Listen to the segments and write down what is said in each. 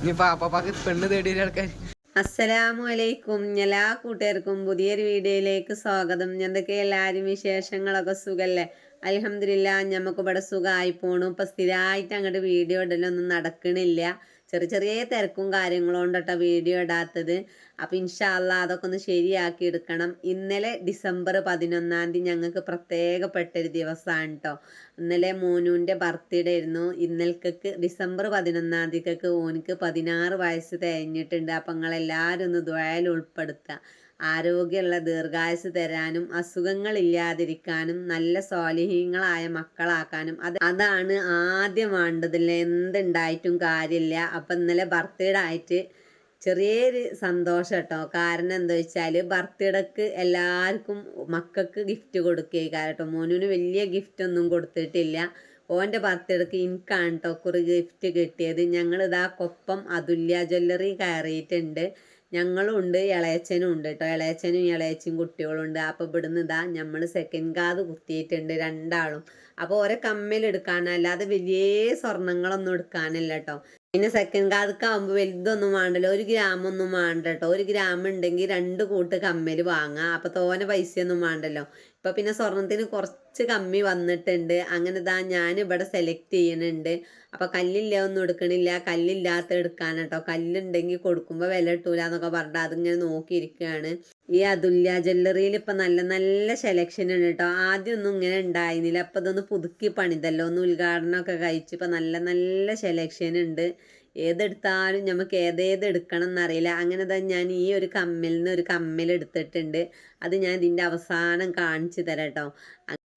ഇനി പെണ്ണ് തേടി അസ്സലാമു അലൈക്കും എല്ലാ കൂട്ടുകാർക്കും പുതിയൊരു വീഡിയോയിലേക്ക് സ്വാഗതം. എന്തൊക്കെ എല്ലാവരും വിശേഷങ്ങളൊക്കെ സുഖല്ലേ? അലഹമില്ല ഞമ്മക്ക് ഇവിടെ സുഖമായി പോണു. ഇപ്പം സ്ഥിരമായിട്ട് അങ്ങോട്ട് വീഡിയോ ഇടലൊന്നും നടക്കണില്ല. ചെറിയ ചെറിയ തിരക്കും കാര്യങ്ങളും കൊണ്ടട്ടോ വീഡിയോ ഇടാത്തത്. അപ്പം ഇൻഷാല്ല അതൊക്കെ ഒന്ന് ശരിയാക്കി എടുക്കണം. ഇന്നലെ ഡിസംബർ പതിനൊന്നാം തീയതി ഞങ്ങൾക്ക് പ്രത്യേകപ്പെട്ടൊരു ദിവസമാണ് കേട്ടോ ഇന്നലെ മോനുവിന്റെ ബർത്ത്ഡേ ആയിരുന്നു. ഇന്നൽക്കൊക്കെ ഡിസംബർ പതിനൊന്നാം തീയതിക്കൊക്കെ ഓനിക്ക് പതിനാറ് വയസ്സ് തികഞ്ഞിട്ടുണ്ട്. അപ്പം നിങ്ങളെല്ലാവരും ഒന്ന് ദ്വയൽ ഉൾപ്പെടുത്തുക ആരോഗ്യമുള്ള ദീർഘായുസ് തരാനും അസുഖങ്ങൾ ഇല്ലാതിരിക്കാനും നല്ല സ്വാലിഹീങ്ങളായ മക്കളാക്കാനും അത് അതാണ് ആദ്യം വേണ്ടതില്ല എന്തുണ്ടായിട്ടും കാര്യമില്ല. അപ്പം ഇന്നലെ ബർത്ത്ഡേ ആയിട്ട് ചെറിയൊരു സന്തോഷം കേട്ടോ. കാരണം എന്താ വെച്ചാൽ ബർത്ത്ഡേക്ക് എല്ലാവർക്കും മക്കൾക്ക് ഗിഫ്റ്റ് കൊടുക്കുക കേട്ടോ. മോനുവിന് വലിയ ഗിഫ്റ്റ് ഒന്നും കൊടുത്തിട്ടില്ല. ഓന്റെ ബർത്ത്ഡേക്ക് എനിക്കാണ് കേട്ടോ കുറി ഗിഫ്റ്റ് കിട്ടിയത്. ഞങ്ങളിതാ കൊപ്പം അതുല്യ ജ്വല്ലറി കയറിയിട്ടുണ്ട്. ഞങ്ങളും ഉണ്ട് ഇളയച്ചനും ഉണ്ട് കേട്ടോ ഇളയച്ചനും ഇളയച്ചും കുട്ടികളുണ്ട്. അപ്പോൾ ഇവിടുന്ന് ഇതാ നമ്മൾ സെക്കൻഡ് കാത് കുത്തിയിട്ടുണ്ട് രണ്ടാളും. അപ്പോൾ ഓരോ കമ്മലെടുക്കാനല്ലാതെ വലിയ സ്വർണങ്ങളൊന്നും എടുക്കാനല്ല കേട്ടോ പിന്നെ സെക്കൻഡ് കാർഡൊക്കെ ആകുമ്പോൾ വലുതൊന്നും വേണ്ടല്ലോ. ഒരു ഗ്രാമൊന്നും വേണ്ട കേട്ടോ ഒരു ഗ്രാം ഉണ്ടെങ്കിൽ രണ്ട് കൂട്ട് കമ്മൽ വാങ്ങാം. അപ്പോൾ തോനെ പൈസയൊന്നും വേണ്ടല്ലോ. ഇപ്പം പിന്നെ സ്വർണത്തിന് കുറച്ച് കമ്മി വന്നിട്ടുണ്ട്. അങ്ങനെ ഇതാ ഞാൻ ഇവിടെ സെലക്ട് ചെയ്യുന്നുണ്ട് അപ്പോൾ കല്ലില്ല ഒന്നും എടുക്കണില്ല. കല്ലില്ലാത്ത എടുക്കാനട്ടോ കല്ലുണ്ടെങ്കിൽ കൊടുക്കുമ്പോൾ വില കിട്ടൂല എന്നൊക്കെ പറഞ്ഞിട്ട് അതിങ്ങനെ നോക്കിയിരിക്കുകയാണ്. ഈ അതുല്യ ജ്വല്ലറിയിൽ ഇപ്പം നല്ല നല്ല സെലക്ഷൻ ഉണ്ട് കേട്ടോ ആദ്യമൊന്നും ഇങ്ങനെ ഉണ്ടായിരുന്നില്ല. അപ്പം ഇതൊന്ന് പുതുക്കി പണിതല്ലോ. ഒന്ന് ഉദ്ഘാടനമൊക്കെ കഴിച്ച് ഇപ്പം നല്ല നല്ല സെലക്ഷൻ ഉണ്ട്. ഏതെടുത്താലും നമുക്ക് ഏതേത് എടുക്കണം എന്നറിയില്ല. അങ്ങനെ തന്നെ ഞാൻ ഈ ഒരു കമ്മലിൽ നിന്ന് ഒരു കമ്മൽ എടുത്തിട്ടുണ്ട്. അത് ഞാൻ ഇതിന്റെ അവസാനം കാണിച്ചു തരാം കേട്ടോ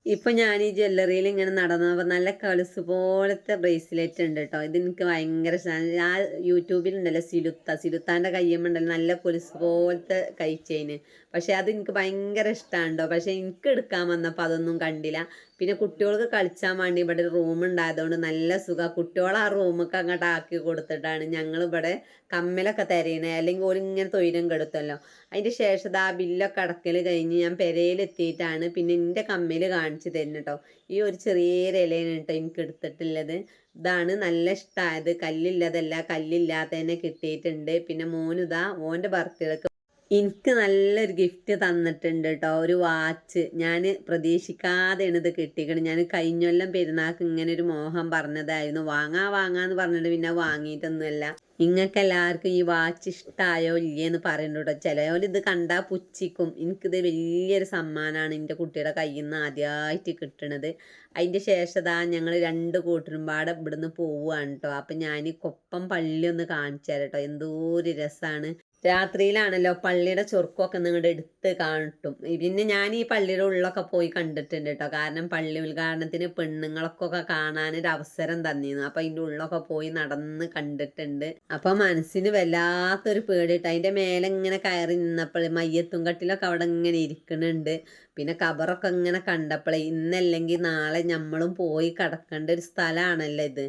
ഇപ്പം ഞാൻ ഈ ജ്വല്ലറിയിൽ ഇങ്ങനെ നടന്നപ്പോൾ നല്ല കളുസ് പോലത്തെ ബ്രേസ്ലെറ്റ് ഉണ്ട് കേട്ടോ ഇത് എനിക്ക് ഭയങ്കര ഇഷ്ടമാണ് ആ യൂട്യൂബിലുണ്ടല്ലോ സിലുത്ത. സിലുത്താന്റെ കയ്യമ്മുണ്ടല്ലോ നല്ല കൊലുസ് പോലത്തെ കൈ ചെയിന് പക്ഷേ അത് എനിക്ക് ഭയങ്കര ഇഷ്ടമാണ് കേട്ടോ പക്ഷേ എനിക്ക് എടുക്കാൻ വന്നപ്പോൾ അതൊന്നും കണ്ടില്ല. പിന്നെ കുട്ടികൾക്ക് കളിച്ചാൻ വേണ്ടി ഇവിടെ ഒരു റൂം ഉണ്ടായതുകൊണ്ട് നല്ല സുഖം. കുട്ടികളെ ആ റൂമൊക്കെ അങ്ങോട്ട് ആക്കി കൊടുത്തിട്ടാണ് ഞങ്ങൾ ഇവിടെ കമ്മലൊക്കെ തിരയണേ അല്ലെങ്കിൽ ഓരിങ്ങനെ തൊയിരം കെടുത്തല്ലോ. അതിന്റെ ശേഷം ആ ബില്ലൊക്കെ അടക്കൽ കഴിഞ്ഞ് ഞാൻ പെരയിലെത്തിയിട്ടാണ് പിന്നെ എന്റെ കമ്മൽ കാണിച്ചു തരുന്നത് കേട്ടോ ഈ ഒരു ചെറിയ ഇലയാണ് കേട്ടോ എനിക്ക് എടുത്തിട്ടുള്ളത്. ഇതാണ് നല്ല ഇഷ്ടമായത് കല്ലില്ലതല്ല. കല്ലില്ലാത്തതന്നെ കിട്ടിയിട്ടുണ്ട്. പിന്നെ മോനിതാ മോന്റെ ബർത്ത്ഡേക്ക് എനിക്ക് നല്ലൊരു ഗിഫ്റ്റ് തന്നിട്ടുണ്ട് കേട്ടോ ഒരു വാച്ച് ഞാൻ പ്രതീക്ഷിക്കാതെയാണ് ഇത് കിട്ടിക്കണം. ഞാൻ കഴിഞ്ഞൊല്ലം പെരുന്നാൾക്ക് ഇങ്ങനെ ഒരു മോഹം പറഞ്ഞതായിരുന്നു. വാങ്ങാ വാങ്ങാന്ന് പറഞ്ഞിട്ട് പിന്നെ വാങ്ങിയിട്ടൊന്നുമല്ല. നിങ്ങൾക്ക് എല്ലാവർക്കും ഈ വാച്ച് ഇഷ്ടമായോ ഇല്ലയെന്ന് പറയുന്നുണ്ട് കേട്ടോ ചിലവർ ഇത് കണ്ടാൽ പുച്ഛിക്കും. എനിക്കിത് വലിയൊരു സമ്മാനമാണ് എന്റെ കുട്ടിയുടെ കയ്യിൽ നിന്ന് ആദ്യമായിട്ട് കിട്ടണത്. അതിന്റെ ശേഷതാ ഞങ്ങൾ രണ്ട് കൂട്ടരും പാടെ ഇവിടുന്ന് പോവുകയാണ് കേട്ടോ അപ്പം ഞാൻ കൊപ്പം പള്ളി ഒന്ന് കാണിച്ചു തരാം കേട്ടോ എന്തോ ഒരു രസമാണ് രാത്രിയിലാണല്ലോ പള്ളിയുടെ ചുരുക്കമൊക്കെ നിങ്ങളുടെ എടുത്ത് കാണിട്ടും പിന്നെ ഞാൻ ഈ പള്ളിയുടെ ഉള്ളൊക്കെ പോയി കണ്ടിട്ടുണ്ട് കേട്ടോ കാരണം പള്ളി ഉദ്ഘാടനത്തിന് പെണ്ണുങ്ങളൊക്കെ കാണാനൊരു അവസരം തന്നിരുന്നു അപ്പം അതിന്റെ ഉള്ളൊക്കെ പോയി നടന്ന് കണ്ടിട്ടുണ്ട്. അപ്പം മനസ്സിന് വല്ലാത്തൊരു പേടിയിട്ട് അതിന്റെ മേലെ ഇങ്ങനെ കയറി നിന്നപ്പോൾ മയ്യത്തും കട്ടിലൊക്കെ അവിടെ ഇങ്ങനെ ഇരിക്കുന്നുണ്ട് പിന്നെ കബറൊക്കെ ഇങ്ങനെ കണ്ടപ്പോൾ ഇന്നല്ലെങ്കിൽ നാളെ നമ്മളും പോയി കിടക്കേണ്ട ഒരു സ്ഥലമാണല്ലോ ഇത്.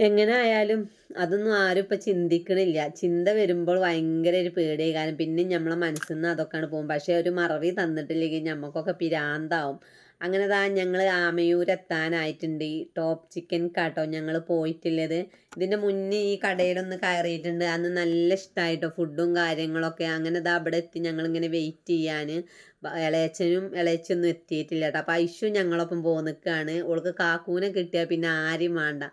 എങ്ങനെ ആയാലും അതൊന്നും ആരും ഇപ്പം ചിന്തിക്കണില്ല. ചിന്ത വരുമ്പോൾ ഭയങ്കര ഒരു പേടിയായി കാരണം പിന്നെ നമ്മളെ മനസ്സിൽ നിന്ന് അതൊക്കെയാണ് പോകും പക്ഷേ ഒരു മറവി തന്നിട്ടില്ലെങ്കിൽ നമുക്കൊക്കെ പിരാന്താവും. അങ്ങനെ താ ഞങ്ങൾ ആമയൂരെത്താനായിട്ടുണ്ട്. ഈ ടോപ്പ് ചിക്കൻ കാട്ടോ ഞങ്ങൾ പോയിട്ടുള്ളത്. ഇതിന്റെ മുന്നേ ഈ കടയിലൊന്ന് കയറിയിട്ടുണ്ട്. അന്ന് നല്ല ഇഷ്ടമായിട്ടോ ഫുഡും കാര്യങ്ങളൊക്കെ. അങ്ങനെ ദാ അവിടെ എത്തി ഞങ്ങളിങ്ങനെ വെയിറ്റ് ചെയ്യാൻ ഇളയച്ചനും ഇളയച്ചൊന്നും എത്തിയിട്ടില്ല കേട്ടോ. അപ്പം ഐശു ഞങ്ങളൊപ്പം പോകുന്നിക്കാണ് ഓൾക്ക് കാക്കൂനെ കിട്ടിയാൽ പിന്നെ ആരും വേണ്ട.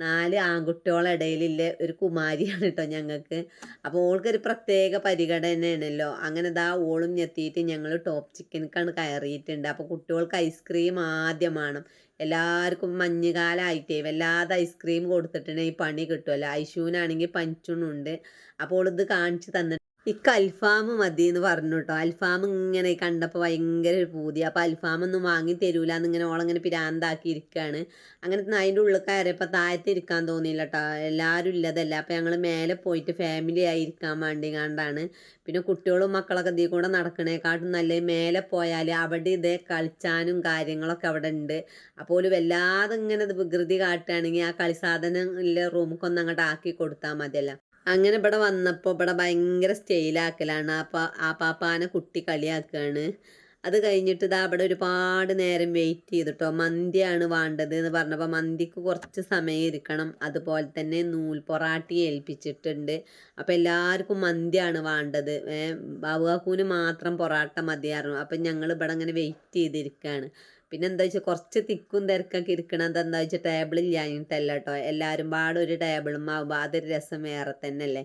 നാല് ആൺകുട്ടികളുടെ ഇടയിലുള്ള ഒരു കുമാരിയാണ് കേട്ടോ ഞങ്ങൾക്ക് അപ്പോൾ ഓൾക്കൊരു പ്രത്യേക പരിഗണനയാണല്ലോ അങ്ങനെ ഇതാ ഓളും ഞെത്തിയിട്ട് ഞങ്ങൾ ടോപ്പ് ചിക്കനക്കാണ് കയറിയിട്ടുണ്ട്. അപ്പോൾ കുട്ടികൾക്ക് ഐസ്ക്രീം ആദ്യം വേണം. എല്ലാവർക്കും മഞ്ഞുകാലമായിട്ടേ വല്ലാതെ ഐസ്ക്രീം കൊടുത്തിട്ടുണ്ടെങ്കിൽ പണി കിട്ടുമല്ലോ ഐശുവിനാണെങ്കിൽ പഞ്ചുണുണ്ട് അപ്പോൾ ഇത് കാണിച്ച് തന്നിട്ട് ഇക്ക് അൽഫാം മതി എന്ന് പറഞ്ഞു കേട്ടോ അൽഫാം ഇങ്ങനെ കണ്ടപ്പോൾ ഭയങ്കര ഒരു പൂതി. അപ്പോൾ അൽഫാമൊന്നും വാങ്ങി തരൂല എന്നിങ്ങനെ ഓളങ്ങനെ പിരാന്താക്കി ഇരിക്കുകയാണ് അങ്ങനെ അതിന്റെ ഉള്ളിൽ കയറിയപ്പോൾ താഴത്ത് ഇരിക്കാൻ തോന്നിയില്ല കേട്ടോ എല്ലാവരും ഇല്ലതല്ല. അപ്പോൾ ഞങ്ങൾ മേലെ പോയിട്ട് ഫാമിലി ആയിരിക്കാൻ വേണ്ടി കണ്ടാണ് പിന്നെ കുട്ടികളും മക്കളൊക്കെ ഇതിൽ കൂടെ നടക്കണേക്കാട്ടും നല്ല മേലെ പോയാൽ അവിടെ ഇതേ കളിച്ചാനും കാര്യങ്ങളൊക്കെ അവിടെ ഉണ്ട് അപ്പോൾ ഒരു വല്ലാതെ ഇങ്ങനെ വികൃതി കാട്ടുകയാണെങ്കിൽ ആ കളി സാധനം ഇല്ല റൂമിക്കൊന്നും അങ്ങോട്ട് ആക്കി കൊടുത്താൽ മതിയല്ല. അങ്ങനെ ഇവിടെ വന്നപ്പോൾ ഇവിടെ ഭയങ്കര സ്റ്റൈലാക്കലാണ്. ആ പാ ആ പാപ്പാനെ കുട്ടി കളിയാക്കുകയാണ് അത് കഴിഞ്ഞിട്ട് ഇതാ അവിടെ ഒരുപാട് നേരം വെയിറ്റ് ചെയ്തിട്ടോ. മന്തിയാണ് വേണ്ടത് എന്ന് പറഞ്ഞപ്പോൾ മന്തിക്ക് കുറച്ച് സമയം ഇരിക്കണം അതുപോലെ തന്നെ നൂൽ പൊറാട്ടി ഏൽപ്പിച്ചിട്ടുണ്ട്. അപ്പോൾ എല്ലാവർക്കും മന്തിയാണ് വേണ്ടത്. ബാബുകാക്കൂന് മാത്രം പൊറാട്ട മതിയായിരുന്നു. അപ്പം ഞങ്ങൾ ഇവിടെ അങ്ങനെ വെയിറ്റ് ചെയ്തിരിക്കുകയാണ് പിന്നെ എന്താ വെച്ചാൽ കുറച്ച് തിക്കും തിരക്കൊക്കെ ഇരിക്കണം എന്താ വെച്ചാൽ ടേബിളില്ലാഞ്ഞിട്ടല്ല കേട്ടോ എല്ലാവരും പാടെ ഒരു ടേബിളും ആവുമ്പോൾ അതൊരു രസം വേറെ തന്നെയല്ലേ.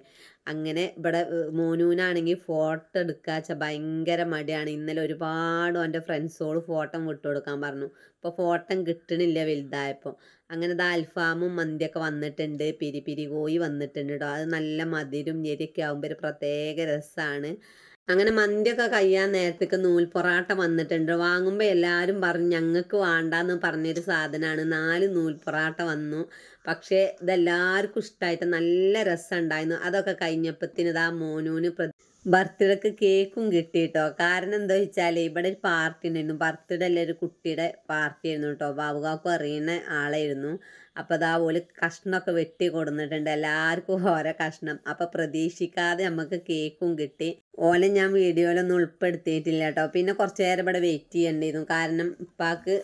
അങ്ങനെ ഇവിടെ മോനൂനാണെങ്കിൽ ഫോട്ടോ എടുക്കുക വെച്ചാൽ ഭയങ്കര മടിയാണ്. ഇന്നലെ ഒരുപാട് എന്റെ ഫ്രണ്ട്സോട് ഫോട്ടോ വിട്ടു കൊടുക്കാൻ പറഞ്ഞു. ഇപ്പോൾ ഫോട്ടോ കിട്ടണില്ല വലുതായപ്പോൾ അങ്ങനെ ദാ അൽഫാമും മന്തിയൊക്കെ വന്നിട്ടുണ്ട്. പിരി പിരി കോഴി വന്നിട്ടുണ്ട് കേട്ടോ അത് നല്ല മധുരം ഞെരിയൊക്കെ ആകുമ്പോൾ ഒരു പ്രത്യേക രസമാണ് അങ്ങനെ മന്തിയൊക്കെ കഴിയാൻ നേരത്തേക്ക് നൂൽ പൊറാട്ട വന്നിട്ടുണ്ട്. വാങ്ങുമ്പോൾ എല്ലാവരും പറഞ്ഞു ഞങ്ങൾക്ക് വേണ്ടാന്ന് പറഞ്ഞൊരു സാധനമാണ് നാല് നൂൽ പൊറാട്ട വന്നു. പക്ഷേ ഇതെല്ലാവർക്കും ഇഷ്ടമായിട്ട് നല്ല രസമുണ്ടായിരുന്നു. അതൊക്കെ കഴിഞ്ഞപ്പത്തിന് ഇതാ മോനൂന് പ്ര ബർത്ത്ഡേക്ക് കേക്കും കിട്ടി കേട്ടോ കാരണം എന്താ വെച്ചാൽ ഇവിടെ ഒരു പാർട്ടി ഉണ്ടായിരുന്നു. ബർത്ത്ഡേ അല്ല ഒരു കുട്ടിയുടെ പാർട്ടി ആയിരുന്നു കേട്ടോ. ബാബുകാക്കും അറിയുന്ന ആളായിരുന്നു. അപ്പോൾ അതാ ഓൽ കഷ്ണമൊക്കെ വെട്ടി കൊടുന്നിട്ടുണ്ട്. എല്ലാവർക്കും ഓരോ കഷ്ണം. അപ്പോൾ പ്രതീക്ഷിക്കാതെ നമുക്ക് കേക്കും കിട്ടി. ഓലെ ഞാൻ വീഡിയോയിലൊന്നും ഉൾപ്പെടുത്തിയിട്ടില്ല കേട്ടോ. പിന്നെ കുറച്ച് നേരം ഇവിടെ വെയിറ്റ് ചെയ്യേണ്ടിയിരുന്നു. കാരണം ഉപ്പാക്ക്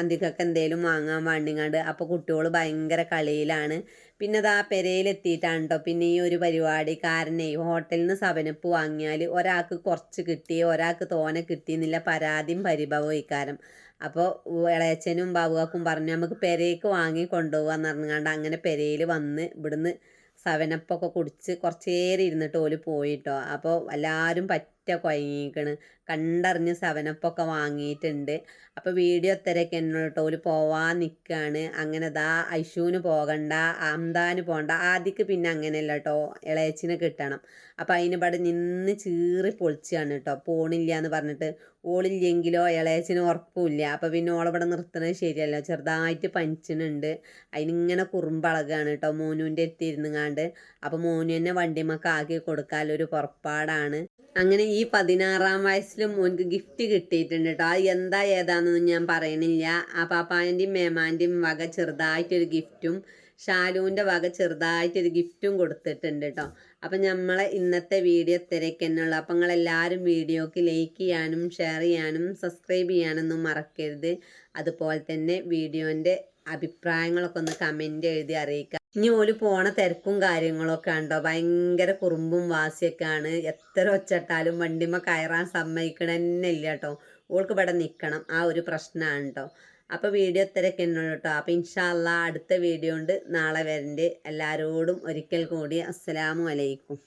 അന്തിക്കൊക്കെ എന്തേലും വാങ്ങാൻ വേണ്ടിങ്ങാണ്ട് അപ്പോൾ കുട്ടികൾ ഭയങ്കര കളിയിലാണ്. പിന്നെ അത് ആ പെരയിലെത്തിയിട്ടാണ് കേട്ടോ പിന്നെ ഈ ഒരു പരിപാടി കാരണേ ഹോട്ടലിൽ നിന്ന് സവനപ്പ് വാങ്ങിയാൽ ഒരാൾക്ക് കുറച്ച് കിട്ടി ഒരാൾക്ക് തോനെ കിട്ടിയെന്നില്ല പരാതിയും പരിഭവവും ഇക്കാരം. അപ്പോൾ ഇളയച്ചനും ബാബുവാക്കും പറഞ്ഞു നമുക്ക് പെരയ്ക്ക് വാങ്ങി കൊണ്ടുപോകാന്ന് പറഞ്ഞാണ്ട് അങ്ങനെ പെരയിൽ വന്ന് ഇവിടുന്ന് സവനപ്പൊക്കെ കുടിച്ച് കുറച്ചേരി ഇരുന്നിട്ട് ഓൽ പോയിട്ടോ. അപ്പോൾ എല്ലാവരും പറ്റ കുഴങ്ങിക്കണ് കണ്ടറിഞ്ഞ് സവനപ്പൊക്കെ വാങ്ങിയിട്ടുണ്ട്. അപ്പോൾ വീഡിയോ ഇത്തരക്ക് എന്നോട്ട് ഓൽ പോവാൻ നിൽക്കുകയാണ് അങ്ങനെ ദാ ഐഷുവിന് പോകണ്ട അംദാന് പോകണ്ട ആദ്യക്ക് പിന്നെ അങ്ങനെയല്ല കേട്ടോ ഇളയച്ചിനെ കിട്ടണം. അപ്പോൾ അതിന് ഇവിടെ നിന്ന് ചീറി പൊളിച്ചാണ് കേട്ടോ പോണില്ല എന്ന് പറഞ്ഞിട്ട് ഓളില്ലെങ്കിലോ ഇളയച്ചിന് ഉറപ്പില്ല. അപ്പോൾ പിന്നെ ഓളിവിടെ നിർത്തുന്നത് ശരിയല്ല. ചെറുതായിട്ട് പനിച്ചിനുണ്ട് അതിനിങ്ങനെ കുറുമ്പളകാണ് കേട്ടോ മോനുവിന്റെ അടുത്ത് ഇരുന്നുങ്ങാണ്ട്. അപ്പോൾ മോനു തന്നെ വണ്ടിമൊക്കെ ആക്കി കൊടുക്കാനൊരു പുറപ്പാടാണ്. അങ്ങനെ ഈ പതിനാറാം വയസ്സിൽ മോൻക്ക് ഗിഫ്റ്റ് കിട്ടിയിട്ടുണ്ട് കേട്ടോ അത് എന്താ ഏതാണെന്നൊന്നും ഞാൻ പറയണില്ല. ആ പാപ്പാന്റെയും മേമാന്റെയും വക ചെറുതായിട്ടൊരു ഗിഫ്റ്റും ഷാലുവിന്റെ വക ചെറുതായിട്ടൊരു ഗിഫ്റ്റും കൊടുത്തിട്ടുണ്ട് കേട്ടോ അപ്പം നമ്മളെ ഇന്നത്തെ വീഡിയോ തിരക്കെന്നുള്ള അപ്പം നിങ്ങളെല്ലാവരും വീഡിയോക്ക് ലൈക്ക് ചെയ്യാനും ഷെയർ ചെയ്യാനും സബ്സ്ക്രൈബ് ചെയ്യാനൊന്നും മറക്കരുത്. അതുപോലെ തന്നെ വീഡിയോന്റെ അഭിപ്രായങ്ങളൊക്കെ ഒന്ന് കമന്റ് എഴുതി അറിയിക്കുക ഇനി ഓൽ പോണ തിരക്കും കാര്യങ്ങളൊക്കെ ഉണ്ടോ ഭയങ്കര കുറുമ്പും വാസിയൊക്കെ ആണ് എത്ര ഒച്ചട്ടാലും വണ്ടിമ കയറാൻ സമ്മതിക്കണ തന്നെ ഇല്ല കേട്ടോ ഓൾക്ക് ഇവിടെ നിൽക്കണം ആ ഒരു പ്രശ്നമാണ് കേട്ടോ അപ്പോൾ വീഡിയോ ഇത്രയൊക്കെ എന്നോട് കേട്ടോ അപ്പോൾ ഇൻഷാല്ല അടുത്ത വീഡിയോ ഉണ്ട്. നാളെ വരണ്ട്. എല്ലാവരോടും ഒരിക്കൽ കൂടി അസ്സലാമു അലൈക്കും.